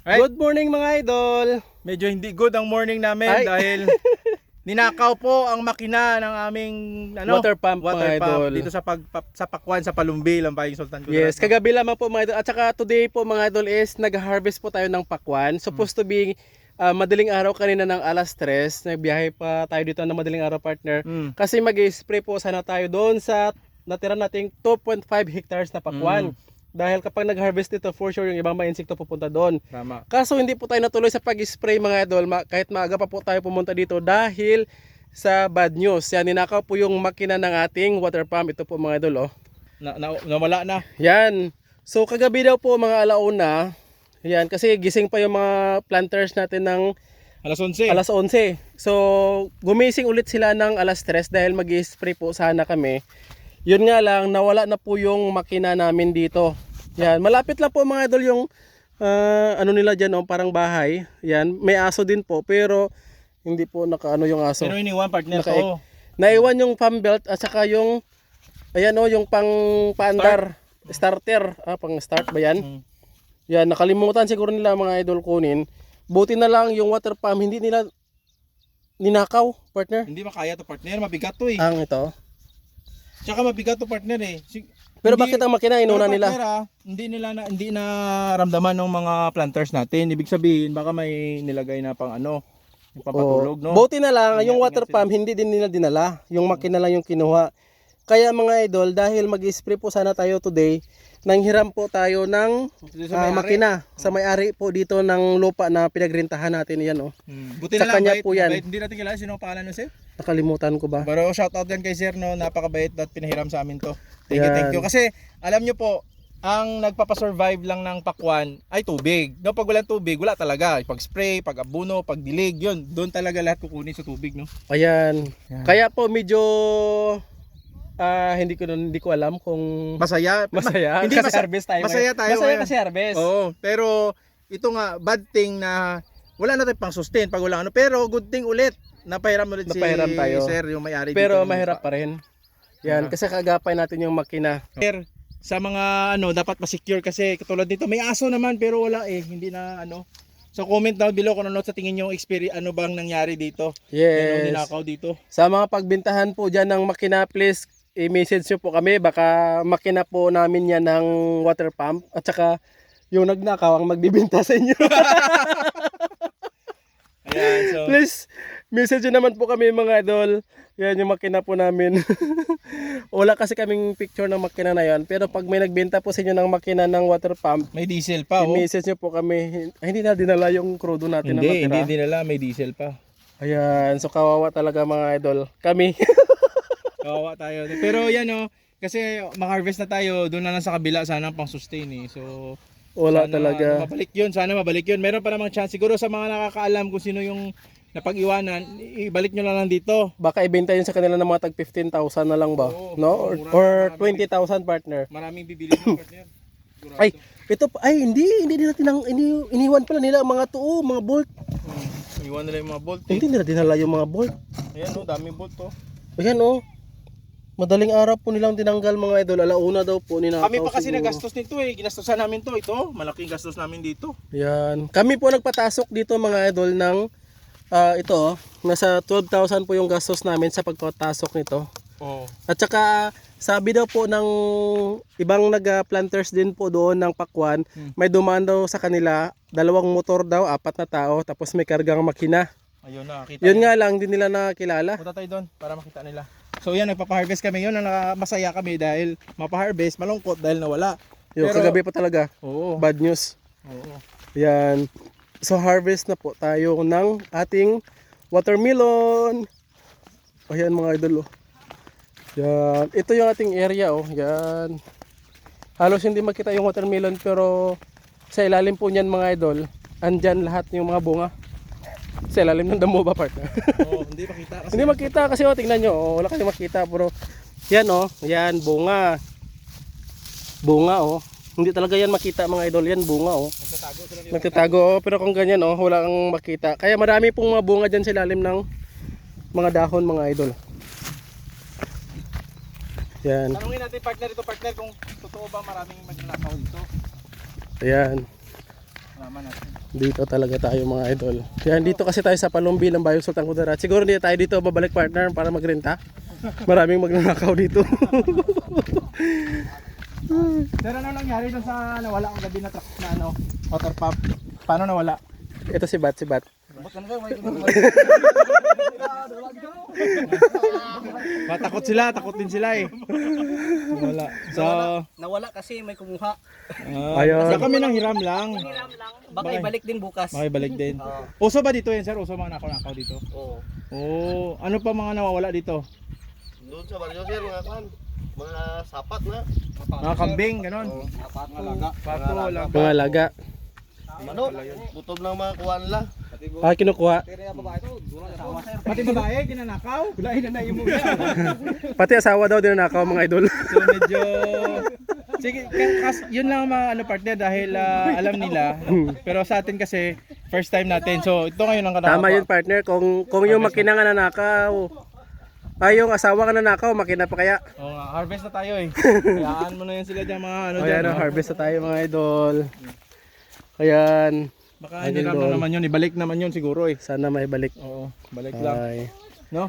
Right? Good morning mga idol. Medyo hindi good ang morning namin Ay. dahil ninakaw po ang makina ng aming ano, Water pump, water mga pump idol. dito sa pag pa- sa Pakwan sa Palumbi, Lambayong Sultan Kudarat. Yes, kagabi lamang po mga idol. At saka today po mga idol is nag-harvest po tayo ng pakwan. Supposed to be ah, madaling araw kanina ng alas 3. Nagbiyahe pa tayo dito ng madaling araw partner. Mm. Kasi mag-spray po sana tayo doon sa natira nating 2.5 hectares na pakwan. Dahil kapag nag-harvest dito, for sure yung ibang mga insekto pupunta doon. Tama. Kaso hindi po tayo natuloy sa pag-spray mga idol, ma- kahit maaga pa po tayo pumunta dito dahil sa bad news. Yan, ninakaw po yung makina ng ating water pump. Ito po mga idol, oh. Na, na, nawala na. Yan. So kagabi daw po mga alauna, yan, kasi gising pa yung mga planters natin ng Alas 11. alas 11. So gumising ulit sila ng alas 3 dahil mag spray po sana kami. Yun nga lang, nawala na po yung makina namin dito. Yan, malapit lang po mga idol yung ah, ano nila dyan, oh, parang bahay. Yan, may aso din po, pero hindi po nakaano yung aso. Pero iniwan partner Naka- ko. Naiwan yung pump belt at saka yung ayan oh, yung pang paandar starter, ah, pang start ba yan? Mm. Yan, nakalimutan siguro nila mga idol kunin. Buti na lang yung water pump hindi nila ninakaw, partner. Hindi makaya to partner, mabigat to eh. Ang ito. Tsaka mabigat to partner eh. Si- Pero hindi- bakit ang makina inuna Pero nila? partner, ah, hindi nila na hindi na ramdaman ng mga planters natin. Ibig sabihin baka may nilagay na pang ano, yung pampatulog, no? Buti na lang, yung water pump hindi din nila dinala. Yung makina lang yung kinuha. Kaya mga idol, dahil mag-spray po sana tayo today, nanghiram po tayo ng may-ari. makina sa may-ari po dito ng lupa na pinagrintahan natin yan oh. Hmm. Buti Sa na lang, kanya bait, po yan. bait. Hindi natin kilala sino ang pangalan ng sir. Nakalimutan ko ba? Pero shout out yan kay sir, no? Napakabait at pinahiram sa amin to. Thank you, Yan. thank you. Kasi alam nyo po, ang nagpapasurvive lang ng pakwan ay tubig. No, pag walang tubig, wala talaga. Pag spray, pag abuno, pag dilig, yun. Doon talaga lahat kukunin sa tubig, no? Ayan. Yan. Kaya po medyo ah, hindi ko nun- hindi ko alam kung Masaya. masaya Hindi, kasi masa- harvest tayo. masaya tayo Masaya ngayon. kasi harvest. Oo, pero ito nga, bad thing na wala na tayong pang sustain pag wala ano. Pero good thing ulit, napahiram ulit Napahiram si tayo. sir, yung may-ari Pero dito mahirap pa rin. Yan, Ah. kasi kagapay natin yung makina. Sir, sa mga ano, dapat ma-secure kasi katulad dito, may aso naman pero wala eh, hindi na ano. So comment down below kung ano sa tingin nyo experience, ano bang nangyari dito. Ano Yes. ninakaw dito. Sa mga pagbintahan po dyan ng makina, please i-message nyo po kami. Baka makina po namin yan ng water pump. At saka yung nagnakaw ang magbibinta sa inyo. Ayan, so please, message nyo naman po kami mga idol. Yan yung makina po namin. Wala kasi kaming picture ng makina na yan. Pero pag may nagbenta po sa inyo ng makina ng water pump, may diesel pa oh. i-message nyo po kami. Ay, hindi na dinala yung crudo natin na Hindi, hindi dinala, may diesel pa. Ayan, so kawawa talaga mga idol. Kami. Kawawa tayo. Pero yan oh, kasi mag-harvest na tayo, doon na lang sa kabila sana pang sustain eh. So Wala sana, talaga. mabalik yun, sana mabalik yun. Meron pa namang chance. Siguro sa mga nakakaalam kung sino yung napag-iwanan, ibalik nyo na lang dito. Baka ibenta yun sa kanila ng mga tag 15,000 na lang ba? Oo, no? Or, or marami. 20,000 partner. Maraming bibili ng partner. Sigurado. Ay, ito ay hindi hindi nila tinang ini, iniwan pala nila ang mga tuo, mga bolt. Hmm. Iwan nila yung mga bolt eh. Hindi nila dinala yung mga bolt. Ayan oh, daming bolt to. Ayan oh. Madaling araw po nilang tinanggal mga idol. Alauna daw po ninakaw Kami pa kasi siguro. nagastos nito eh. Ginastosan namin to. Ito, malaking gastos namin dito. Yan. Kami po nagpatasok dito mga idol ng ah, ito oh, nasa 12,000 po yung gastos namin sa pagpatasok nito. Oo. At saka sabi daw po ng ibang nag-planters din po doon ng Pakwan, Hmm. may dumaan daw sa kanila, dalawang motor daw, apat na tao, tapos may kargang makina. Ayun na, kita. Yun nga lang, hindi nila nakilala. Punta tayo doon para makita nila. So yan, nagpapa-harvest kami. Yun, naka- masaya kami dahil mapa-harvest, malungkot dahil nawala. Yung Pero- kagabi pa talaga, Oo. bad news. Oo. Yan. So harvest na po tayo ng ating watermelon. Ayan mga idol oh. Yan. Ito yung ating area oh. Yan. Halos hindi makita yung watermelon pero sa ilalim po niyan mga idol, andyan lahat yung mga bunga. Sa ilalim ng damo ba partner? Oo, hindi makita kasi. hindi makita kasi oh, tingnan nyo, oh, wala kayong makita pero yan oh, yan bunga. Bunga oh. Hindi talaga yan makita mga idol, yan bunga oh. Nagtatago sila. Nagtatago oh, pero kung ganyan oh, wala kang makita. Kaya marami pong mga bunga dyan sa ilalim ng mga dahon mga idol. Yan. Tanungin natin partner ito partner kung totoo ba maraming magnanakaw dito. Ayan. Dito talaga tayo mga idol. Yan, dito kasi tayo sa Palumbi ng Bayong Sultan Kudarat. Siguro hindi tayo dito babalik partner para magrenta. Maraming magnanakaw dito. Pero ano nangyari dun sa nawala ang gabi na truck na ano, water pump? Paano nawala? Ito si Bat, si Bat. Matakot sila, takot din sila eh. Wala. So, Nawala kasi may kumuha. uh, Ayun. basta kami nang hiram lang. Baka ibalik din bukas. Makibalik din. Uso ba dito yan, sir? Uso mga nakaw-nakaw dito? Oo. Oo. ano pa mga nawawala dito? Doon sa baryo sir, mga kan, mga sapat na. Mga kambing, ganun. Pato. Alaga. Pato, lang. Mga laga. Ano? Butob ng mga kuha nila. Ah, kinukuha. Pati babae, ginanakaw? Wala na na mo. Pati asawa daw din nakaw mga idol. So medyo Sige, kas, yun lang ang mga ano partner dahil ah, alam nila. Pero sa atin kasi first time natin. So ito ngayon ang kanaka. Tama yun partner. Kung, kung yung makina nga nanakaw. Ay, yung asawa ka nanakaw, makina pa kaya. Oo nga, harvest na tayo eh. Hayaan mo na yan sila dyan mga ano dyan. yan, no? harvest na tayo mga idol. Ayan. Baka hindi doon. lang naman yun, ibalik naman yun siguro eh. Sana may balik. Oo, balik lang. Ay, No?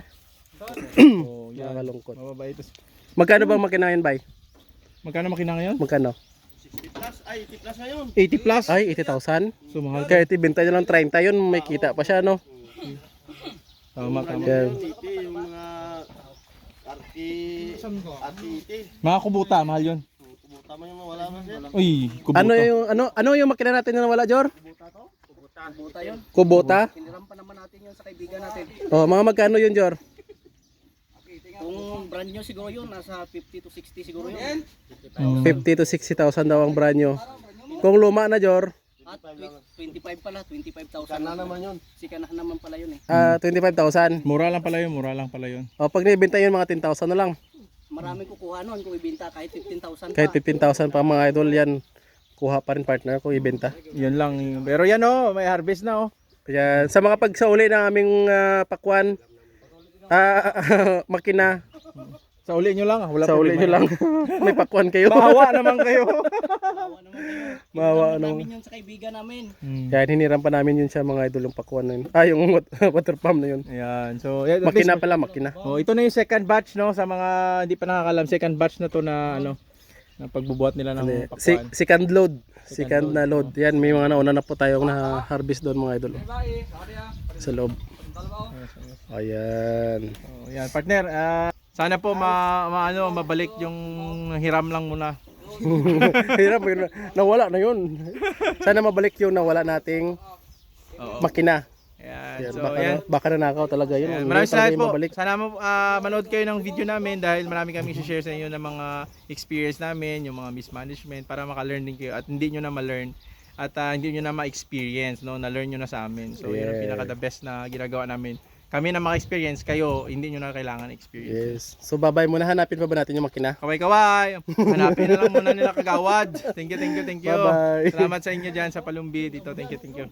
Oo, yan. nakakalungkot. Mababait. Tas- Magkano bang makina ngayon, bay? Magkano makina ngayon? Magkano? 60 plus, ay 80 plus ngayon. 80 plus. Ay, 80,000. So mahal. Kaya ibenta nyo lang 30 yun, may kita pa siya, no? Tama, tama. Yan. 80, yung mga arti, arti Mga kubuta, mahal yun. Kubuta mo yung wala na sir. Uy, kubuta. Ano yung ano ano yung makina natin na nawala, Jor? Buta yun. Kubota. Hiniram pa naman natin yun sa kaibigan natin. Oh, mga magkano yun, Jor? Kung brand new siguro yun, nasa 50 to 60 siguro yun. Mm. 50 to 60,000 daw ang brand nyo. Kung luma na, Jor, At tw- 25 pala, 25,000. Kana naman yun. Sika na naman pala yun eh. ah 25,000. Mura lang pala yun, mura lang pala yun. O, pag nibenta yun, mga 10,000 na lang. Maraming kukuha nun kung ibenta kahit 15,000 Kahit pa. 15,000 pa mga idol yan. Kuha pa rin partner kung ibenta. Yan lang. Pero yan oh, may harvest na oh. Kaya sa mga pagsauli ng aming ah, pakwan, ah, makina, Sa uli nyo lang, ah, wala sa uli nyo lang. May pakwan kayo. Bawa naman kayo. Bawa naman naman. namin yun sa kaibigan namin. Hmm. Yan, hiniram pa namin yun sa mga idol yung pakwan na yun. Ah, yung wat- water pump na yun. Ayan. So, yeah, at Makina least- pala, makina. Oh, ito na yung second batch no sa mga hindi pa nakakalam, second batch na to na ano na pagbubuhat nila ng Si, pakwan. second load. Second na load. Yan, may mga nauna na po tayong na-harvest doon mga idol. Sa loob. Ayan. Oh, yan, partner. ah, sana po ma, ma- ano, mabalik yung hiram lang muna. Hirap. nawala na yun. Sana mabalik yung nawala nating Oo. makina. Yan, So, baka, yan. baka nanakaw talaga yun. Hindi Maraming salamat po. mabalik. Sana mo ah, manood kayo ng video namin dahil marami kami share sa inyo ng mga experience namin, yung mga mismanagement para maka-learn din kayo at hindi nyo na ma-learn at ah, hindi nyo na ma-experience, no? Na-learn nyo na sa amin. So, yun ang Yes. pinaka the best na ginagawa namin. Kami na maka-experience, kayo hindi nyo na kailangan experience. Yes. So babay muna hanapin pa ba natin yung makina? Kaway-kaway. Hanapin na lang muna nila kagawad. Thank you, thank you, thank you. Bye-bye. Salamat sa inyo dyan sa Palumbi dito. Thank you, thank you.